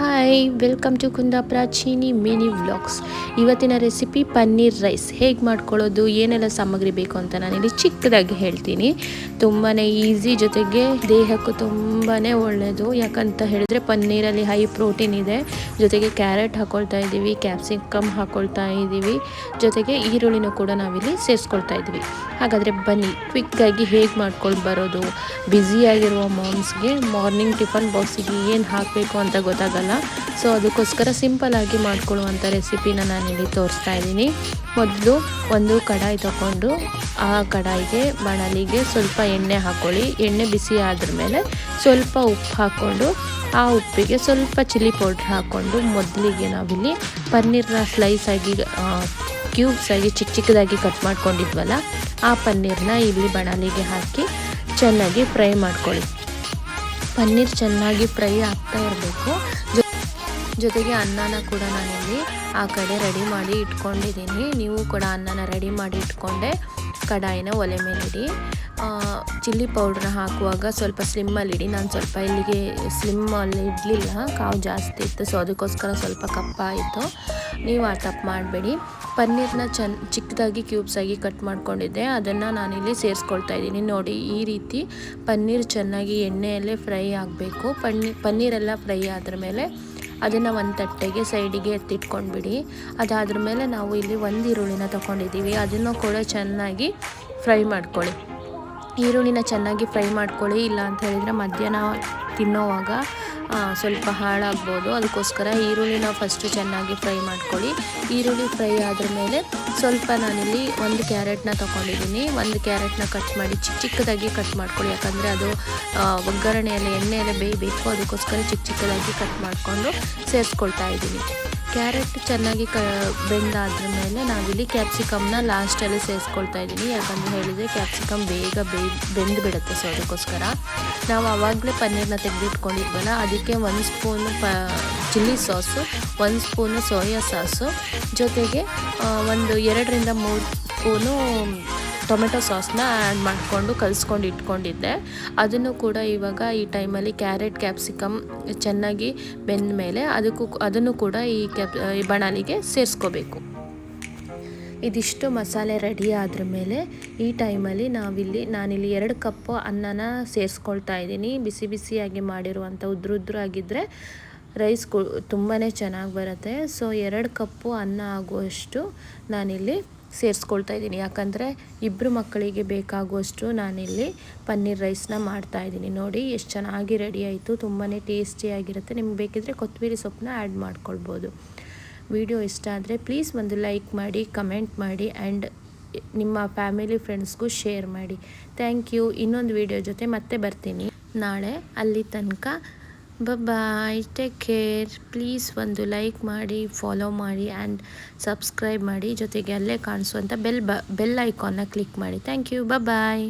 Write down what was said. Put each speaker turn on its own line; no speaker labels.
Hi welcome to Kundapura Cheeni mini vlogs ಇವತ್ತಿನ recipe paneer rice ಹೇಗೆ ಮಾಡ್ಕೊಳ್ಳೋದು, ಏನೆಲ್ಲ ಸಾಮಗ್ರಿ ಬೇಕು ಅಂತ ನಾನಿಲ್ಲಿ ಚಿಕ್ಕದಾಗಿ ಹೇಳ್ತೀನಿ. ತುಂಬಾ ಈಸಿ ಜೊತೆಗೆ ದೇಹಕ್ಕೂ ತುಂಬಾ ಒಳ್ಳೆಯದು ಯಾಕಂತ ಹೇಳಿದ್ರೆ ಪನ್ನೀರಲ್ಲಿ ಹೈ ಪ್ರೋಟೀನ್ ಇದೆ. ಜೊತೆಗೆ ಕ್ಯಾರೆಟ್ ಹಾಕೊಳ್ತಾ ಇದ್ದೀವಿ ಕ್ಯಾಪ್ಸಿಕಮ್ ಹಾಕೊಳ್ತಾ ಇದ್ದೀವಿ. ಜೊತೆಗೆ ಈರುಳ್ಳಿನೂ ಕೂಡ ನಾವಿಲ್ಲಿ ಸೇರಿಸ್ಕೊಳ್ತಾ ಇದ್ದೀವಿ. ಹಾಗಾದರೆ ಬನ್ನಿ ಕ್ವಿಕ್ಕಾಗಿ ಹೇಗೆ ಮಾಡ್ಕೊಂಡು ಬರೋದು? ಬ್ಯುಸಿಯಾಗಿರುವ ಮಾಮ್ಸ್ಗೆ ಮಾರ್ನಿಂಗ್ ಟಿಫನ್ ಬಾಕ್ಸಿಗೆ ಏನು ಹಾಕಬೇಕು ಅಂತ ಗೊತ್ತಾಗಲ್ಲ. ಸೊ ಅದಕ್ಕೋಸ್ಕರ ಸಿಂಪಲ್ಲಾಗಿ ಮಾಡ್ಕೊಳ್ಳುವಂಥ ರೆಸಿಪಿನ ನಾನಿಲ್ಲಿ ತೋರಿಸ್ತಾ ಇದ್ದೀನಿ. ಮೊದಲು ಒಂದು ಕಡಾಯಿ ತಗೊಂಡು ಆ ಕಡಾಯಿಗೆ ಬಾಣಲಿಗೆ ಸ್ವಲ್ಪ ಎಣ್ಣೆ ಹಾಕ್ಕೊಳ್ಳಿ ಎಣ್ಣೆ ಬಿಸಿ ಆದ್ರ ಮೇಲೆ ಸ್ವಲ್ಪ ಉಪ್ಪು ಹಾಕ್ಕೊಂಡು, ಆ ಉಪ್ಪಿಗೆ ಸ್ವಲ್ಪ ಚಿಲ್ಲಿ ಪೌಡ್ರ್ ಹಾಕ್ಕೊಂಡು ಮೊದಲಿಗೆ ನಾವಿಲ್ಲಿ ಪನ್ನೀರ್ನ ಸ್ಲೈಸ್ ಆಗಿ ಕ್ಯೂಬ್ಸ್ ಆಗಿ ಚಿಕ್ಕ ಚಿಕ್ಕದಾಗಿ ಕಟ್ ಮಾಡ್ಕೊಂಡಿದ್ವಲ್ಲ, ಆ ಪನ್ನೀರ್ನ ಇಲ್ಲಿ ಬಣಲಿಗೆ ಹಾಕಿ ಚೆನ್ನಾಗಿ ಫ್ರೈ ಮಾಡ್ಕೊಳ್ಳಿ. ಪನ್ನೀರ್ ಚೆನ್ನಾಗಿ ಫ್ರೈ ಆಗ್ತಾ ಇರಬೇಕು. ಜೊತೆಗೆ ಅನ್ನನ ಕೂಡ ನಾನಿಲ್ಲಿ ಆ ಕಡೆ ರೆಡಿ ಮಾಡಿ ಇಟ್ಕೊಂಡಿದ್ದೀನಿ. ನೀವು ಕೂಡ ಅನ್ನನ ರೆಡಿ ಮಾಡಿ ಇಟ್ಕೊಂಡೆ ಕಡಾಯಿನ ಒಲೆ ಮೇಲೆ ಇಡಿ ಚಿಲ್ಲಿ ಪೌಡ್ರನ್ನ ಹಾಕುವಾಗ ಸ್ವಲ್ಪ ಸ್ಲಿಮ್ಮಲ್ಲಿಡಿ ನಾನು ಸ್ವಲ್ಪ ಇಲ್ಲಿಗೆ ಸ್ಲಿಮ್ಮಲ್ಲಿ ಇಡಲಿಲ್ಲ. ಕಾವು ಜಾಸ್ತಿ ಇತ್ತು ಸೊ ಅದಕ್ಕೋಸ್ಕರ ಸ್ವಲ್ಪ ಕಪ್ಪಾಯಿತು ನೀವು ಆ ತಪ್ಪು ಮಾಡಬೇಡಿ. ಪನ್ನೀರ್ನ ಚೆನ್ನ ಚಿಕ್ಕದಾಗಿ ಕ್ಯೂಬ್ಸಾಗಿ ಕಟ್ ಮಾಡ್ಕೊಂಡಿದ್ದೆ. ಅದನ್ನು ನಾನಿಲ್ಲಿ ಸೇರಿಸ್ಕೊಳ್ತಾ ಇದ್ದೀನಿ. ನೋಡಿ, ಈ ರೀತಿ ಪನ್ನೀರ್ ಚೆನ್ನಾಗಿ ಎಣ್ಣೆಯಲ್ಲೇ ಫ್ರೈ ಆಗಬೇಕು. ಪನ್ನೀರ್ ಪನ್ನೀರೆಲ್ಲ ಫ್ರೈ ಆದ್ರ ಮೇಲೆ ಅದನ್ನು ಒಂದು ತಟ್ಟೆಗೆ ಸೈಡಿಗೆ ಎತ್ತಿಟ್ಕೊಂಡ್ಬಿಡಿ. ಅದಾದ್ರ ಮೇಲೆ ನಾವು ಇಲ್ಲಿ ಒಂದು ಈರುಳ್ಳಿನ ತೊಗೊಂಡಿದ್ದೀವಿ ಅದನ್ನು ಕೂಡ ಚೆನ್ನಾಗಿ ಫ್ರೈ ಮಾಡ್ಕೊಳ್ಳಿ. ಈರುಳ್ಳಿನ ಚೆನ್ನಾಗಿ ಫ್ರೈ ಮಾಡ್ಕೊಳ್ಳಿ, ಇಲ್ಲ ಅಂತ ಹೇಳಿದರೆ ಮಧ್ಯಾಹ್ನ ತಿನ್ನೋವಾಗ ಸ್ವಲ್ಪ ಹಾಳಾಗ್ಬೋದು. ಅದಕ್ಕೋಸ್ಕರ ಈರುಳ್ಳಿನ ಫಸ್ಟು ಚೆನ್ನಾಗಿ ಫ್ರೈ ಮಾಡ್ಕೊಳ್ಳಿ. ಈರುಳ್ಳಿ ಫ್ರೈ ಆದ್ರ ಮೇಲೆ ಸ್ವಲ್ಪ ನಾನಿಲ್ಲಿ ಒಂದು ಕ್ಯಾರೆಟ್ನ ತೊಗೊಂಡಿದ್ದೀನಿ. ಒಂದು ಕ್ಯಾರೆಟ್ನ ಕಟ್ ಮಾಡಿ ಚಿಕ್ಕ ಚಿಕ್ಕದಾಗಿ ಕಟ್ ಮಾಡ್ಕೊಳ್ಳಿ. ಯಾಕಂದರೆ ಅದು ಒಗ್ಗರಣೆಯಲ್ಲಿ, ಎಣ್ಣೆಯಲ್ಲೇ ಬೇಯಬೇಕು ಅದಕ್ಕೋಸ್ಕರ ಚಿಕ್ಕ ಚಿಕ್ಕದಾಗಿ ಕಟ್ ಮಾಡಿಕೊಂಡು ಸೇರಿಸ್ಕೊಳ್ತಾ ಇದ್ದೀನಿ. ಕ್ಯಾರೆಟ್ ಚೆನ್ನಾಗಿ ಕ ಬೆಂದಾದ್ರ ಮೇಲೆ ನಾವಿಲ್ಲಿ ಕ್ಯಾಪ್ಸಿಕಮ್ನ ಲಾಸ್ಟಲ್ಲಿ ಸೇರಿಸ್ಕೊಳ್ತಾ ಇದ್ದೀನಿ. ಯಾಕಂದರೆ ಹೇಳಿದರೆ ಕ್ಯಾಪ್ಸಿಕಮ್ ಬೇಗ ಬೆಂದು ಬಿಡುತ್ತೆ ಸೊ ಅದಕ್ಕೋಸ್ಕರ. ನಾವು ಆವಾಗಲೇ ಪನ್ನೀರ್ನ ತೆಗೆದಿಟ್ಕೊಂಡಿದ್ವಲ್ಲ, ಅದಕ್ಕೆ ಒಂದು ಸ್ಪೂನು ಪ, ಚಿಲ್ಲಿ ಸಾಸು, ಒಂದು ಸ್ಪೂನು ಸೋಯಾ ಸಾಸು. ಜೊತೆಗೆ ಒಂದು ಎರಡರಿಂದ ಮೂರು ಸ್ಪೂನು ಟೊಮೆಟೊ ಸಾಸ್ನ ಆ್ಯಡ್ ಮಾಡಿಕೊಂಡು ಕಲಿಸ್ಕೊಂಡು ಇಟ್ಕೊಂಡಿದ್ದೆ. ಅದನ್ನು ಕೂಡ ಇವಾಗ ಈ ಟೈಮಲ್ಲಿ ಕ್ಯಾರೆಟ್, ಕ್ಯಾಪ್ಸಿಕಮ್ ಚೆನ್ನಾಗಿ ಬೆಂದ ಮೇಲೆ ಅದಕ್ಕೂ ಅದನ್ನು ಕೂಡ ಈ ಕ್ಯಾಪ್, ಈ ಬಣಾಲಿಗೆ ಸೇರಿಸ್ಕೋಬೇಕು. ಇದಿಷ್ಟು ಮಸಾಲೆ ರೆಡಿ ಆದ್ರ ಮೇಲೆ ಈ ಟೈಮಲ್ಲಿ ನಾವಿಲ್ಲಿ, ನಾನಿಲ್ಲಿ ಎರಡು ಕಪ್ಪು ಅನ್ನನ ಸೇರಿಸ್ಕೊಳ್ತಾ ಇದ್ದೀನಿ. ಬಿಸಿ ಬಿಸಿಯಾಗಿ ಮಾಡಿರುವಂಥ ಉದ್ರ ಆಗಿದ್ದರೆ ರೈಸ್ ಕು ತುಂಬಾ ಚೆನ್ನಾಗಿ ಬರುತ್ತೆ. ಸೊ, ಎರಡು ಕಪ್ಪು ಅನ್ನ ಆಗುವಷ್ಟು ನಾನಿಲ್ಲಿ ಸೇರಿಸ್ಕೊಳ್ತಾ ಇದ್ದೀನಿ. ಯಾಕಂದರೆ ಇಬ್ಬರು ಮಕ್ಕಳಿಗೆ ಬೇಕಾಗುವಷ್ಟು ನಾನಿಲ್ಲಿ ಪನ್ನೀರ್ ರೈಸ್ನ ಮಾಡ್ತಾ ಇದ್ದೀನಿ. ನೋಡಿ, ಎಷ್ಟು ಚೆನ್ನಾಗಿ ರೆಡಿ ಆಯಿತು. ತುಂಬಾ ಟೇಸ್ಟಿಯಾಗಿರುತ್ತೆ ನಿಮ್ಗೆ ಬೇಕಿದ್ರೆ ಕೊತ್ತಂಬರಿ ಸೊಪ್ಪನ್ನ ಆ್ಯಡ್ ಮಾಡ್ಕೊಳ್ಬೋದು. ವಿಡಿಯೋ ಇಷ್ಟ ಆದರೆ ಪ್ಲೀಸ್ ಒಂದು ಲೈಕ್ ಮಾಡಿ ಕಮೆಂಟ್ ಮಾಡಿ ಆ್ಯಂಡ್ ನಿಮ್ಮ ಫ್ಯಾಮಿಲಿ ಫ್ರೆಂಡ್ಸ್ಗೂ ಶೇರ್ ಮಾಡಿ. ಥ್ಯಾಂಕ್ ಯು ಇನ್ನೊಂದು ವಿಡಿಯೋ ಜೊತೆ ಮತ್ತೆ ಬರ್ತೀನಿ. ನಾಳೆ ಅಲ್ಲಿ ತನಕ ಬಾಯ್ ಟೇಕ್ ಕೇರ್ ಪ್ಲೀಸ್ ಒಂದು ಲೈಕ್ ಮಾಡಿ ಫಾಲೋ ಮಾಡಿ ಆ್ಯಂಡ್ ಸಬ್ಸ್ಕ್ರೈಬ್ ಮಾಡಿ. ಜೊತೆಗೆ ಅಲ್ಲೇ ಕಾಣಿಸುವಂಥ ಬೆಲ್ ಬ ಬೆಲ್ ಐಕಾನ್ನ ಕ್ಲಿಕ್ ಮಾಡಿ. Thank you bye